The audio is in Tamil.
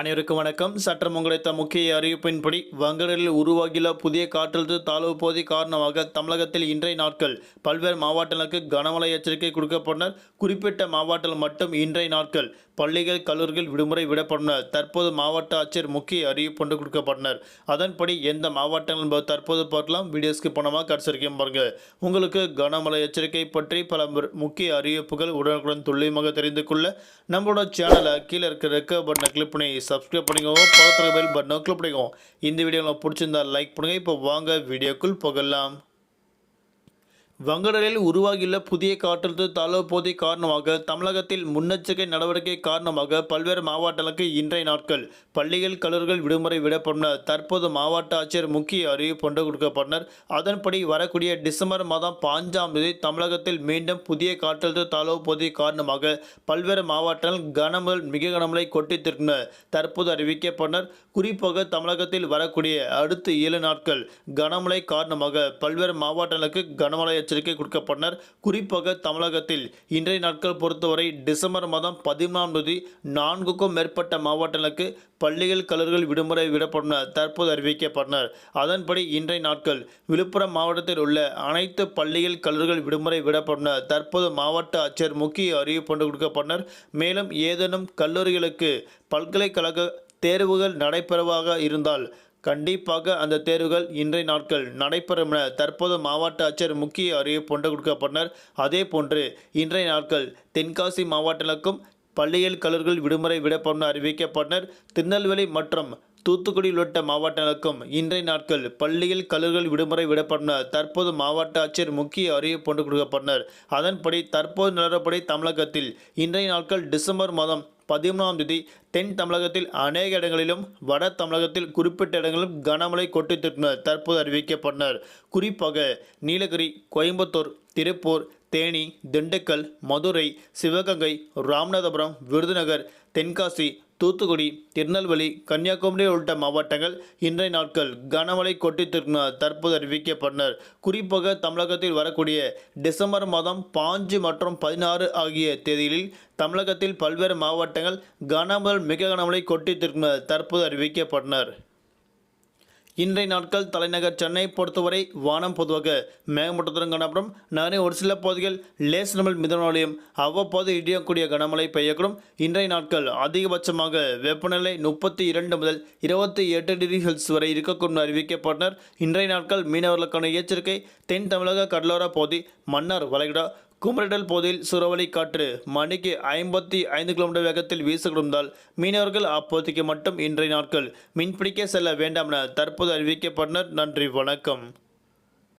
அனைவருக்கும் வணக்கம். சற்றம் உங்களைத்த முக்கிய அறிவிப்பின்படி வங்கடலில் உருவாகியுள்ள புதிய காற்றழுத்த தாழ்வு பகுதி காரணமாக தமிழகத்தில் இன்றைய நாட்கள் பல்வேறு மாவட்டங்களுக்கு கனமழை எச்சரிக்கை கொடுக்கப்பட்டனர். குறிப்பிட்ட மாவட்டங்கள் மட்டும் இன்றைய நாட்கள் பள்ளிகள் கல்லூரிகள் விடுமுறை விடப்பட்டனர். தற்போது மாவட்ட ஆட்சியர் முக்கிய அறிவிப்பு ஒன்று கொடுக்கப்பட்டனர். அதன்படி எந்த மாவட்டங்கள் என்பது தற்போது பார்க்கலாம். வீடியோஸ்க்கு பணமாக கடைசிக்கும் பாருங்க. உங்களுக்கு கனமழை எச்சரிக்கை பற்றி பல முக்கிய அறிவிப்புகள் உடனுக்குடன் துல்லியமாக தெரிந்து கொள்ள நம்மளோட சேனலை கீழே இருக்கிற ரெக்க பட்டனை கிளிக் பண்ணி சப்ஸ்கிரைப் பண்ணிக்கோங்க பக்கத்தில் பெல் பட்டனை கிளிக் பண்ணிக்கோங்க. இந்த வீடியோ உங்களுக்கு பிடிச்சிருந்தா லைக் பண்ணுங்க. இப்போ வாங்க வீடியோக்குள் போகலாம். வங்கடலில் உருவாகியுள்ள புதிய காற்றழுத்த தாழ்வு காரணமாக தமிழகத்தில் முன்னெச்சரிக்கை நடவடிக்கை காரணமாக பல்வேறு மாவட்டங்களுக்கு இன்றைய நாட்கள் பள்ளிகள் கல்லூரிகள் விடுமுறை விடப்பட்டனர் தற்போது மாவட்ட ஆட்சியர் முக்கிய அறிவிப்பு ஒன்று கொடுக்கப்பட்டனர். அதன்படி வரக்கூடிய டிசம்பர் மாதம் பாஞ்சாம் தேதி தமிழகத்தில் மீண்டும் புதிய காற்றழுத்த தாழ்வு காரணமாக பல்வேறு மாவட்டங்கள் கனமுதல் மிக கனமழை கொட்டித்திருக்கின்றன தற்போது அறிவிக்கப்பட்டனர். குறிப்பாக தமிழகத்தில் வரக்கூடிய அடுத்த ஏழு நாட்கள் கனமழை காரணமாக பல்வேறு மாவட்டங்களுக்கு கனமழை எச்சரிக்கை கொடுக்கப்பட்டனர். குறிப்பாக தமிழகத்தில் இன்றைய நாட்கள் பொறுத்தவரை டிசம்பர் மாதம் பதிமூணாம் தேதி நான்குக்கும் மேற்பட்ட மாவட்டங்களுக்கு பள்ளிகள் கல்லூரிகள் விடுமுறை விடப்பட்டனர் தற்போது அறிவிக்கப்பட்டனர். அதன்படி இன்றைய நாட்கள் விழுப்புரம் மாவட்டத்தில் உள்ள அனைத்து பள்ளிகள் கல்லூரிகள் விடுமுறை விடப்பட்டனர் தற்போது மாவட்ட ஆட்சியர் முக்கிய அறிவிப்பு கொடுக்கப்பட்டனர். மேலும் ஏதேனும் கல்லூரிகளுக்கு பல்கலைக்கழக தேர்வுகள் நடைபெறவாக இருந்தால் கண்டிப்பாக அந்த தேர்வுகள் இன்றைய நாட்கள் நடைபெறும் என தற்போது மாவட்ட ஆட்சியர் முக்கிய அறிவிப்பு ஒன்று கொடுக்கப்பட்டனர். அதே போன்று இன்றைய நாட்கள் தென்காசி மாவட்டங்களுக்கும் பள்ளியில் கல்லூரிகள் விடுமுறை விடப்படும் அறிவிக்கப்பட்டனர். திருநெல்வேலி மற்றும் தூத்துக்குடி உள்ளிட்ட மாவட்டங்களுக்கும் இன்றைய நாட்கள் பள்ளியில் கல்லூரிகள் விடுமுறை விடப்பட்டனர் தற்போது மாவட்ட ஆட்சியர் முக்கிய அறிவிப்பு ஒன்று கொடுக்கப்பட்டனர். அதன்படி தற்போது நிலவரப்படி தமிழகத்தில் இன்றைய நாட்கள் டிசம்பர் மாதம் பதிமூணாம் தேதி தென் தமிழகத்தில் அநேக இடங்களிலும் வட தமிழகத்தில் குறிப்பிட்ட இடங்களிலும் கனமழை கொட்டித்திருந்தனர் தற்போது அறிவிக்கப்பட்டனர். குறிப்பாக நீலகிரி கோயம்புத்தூர் திருப்பூர் தேனி திண்டுக்கல் மதுரை சிவகங்கை ராமநாதபுரம் விருதுநகர் தென்காசி தூத்துக்குடி திருநெல்வேலி கன்னியாகுமரி உள்ளிட்ட மாவட்டங்கள் இன்றைய நாட்கள் கனமழை கொட்டித்திருக்கிறார் தற்போது அறிவிக்கப்பட்டனர். குறிப்பாக தமிழகத்தில் வரக்கூடிய டிசம்பர் மாதம் பாஞ்சு மற்றும் பதினாறு ஆகிய தேதிகளில் தமிழகத்தில் பல்வேறு மாவட்டங்கள் கனமல் மிக கனமழை கொட்டித்திருக்கிறார் தற்போது அறிவிக்கப்பட்டனர். இன்றைய நாட்கள் தலைநகர் சென்னை பொறுத்தவரை வானம் பொதுவாக மேகமூட்டத்துடன் காணப்படும். நகரின் ஒரு சில பகுதிகள் லேஸ் நமல் அவ்வப்போது இடியக்கூடிய கனமழை பெய்யக்கூடும். இன்றைய நாட்கள் அதிகபட்சமாக வெப்பநிலை முப்பத்தி இரண்டு முதல் இருபத்தி எட்டு டிகிரி செல்சியஸ் வரை இருக்கக்கூடும் அறிவிக்கப்பட்டனர். இன்றைய நாட்கள் மீனவர்களுக்கான எச்சரிக்கை தென் தமிழக கடலோர பகுதி மன்னார் வளைகுடா குமரிடல் பகுதியில் சூறாவளி காற்று மணிக்கு ஐம்பத்தி ஐந்து கிலோமீட்டர் வேகத்தில் வீசக்கூடுவதால் மீனவர்கள் அப்போதைக்கு மட்டும் இன்றைய நாட்கள் மீன்பிடிக்க செல்ல வேண்டாம் என தற்போது அறிவிக்கப்பட்டனர். நன்றி வணக்கம்.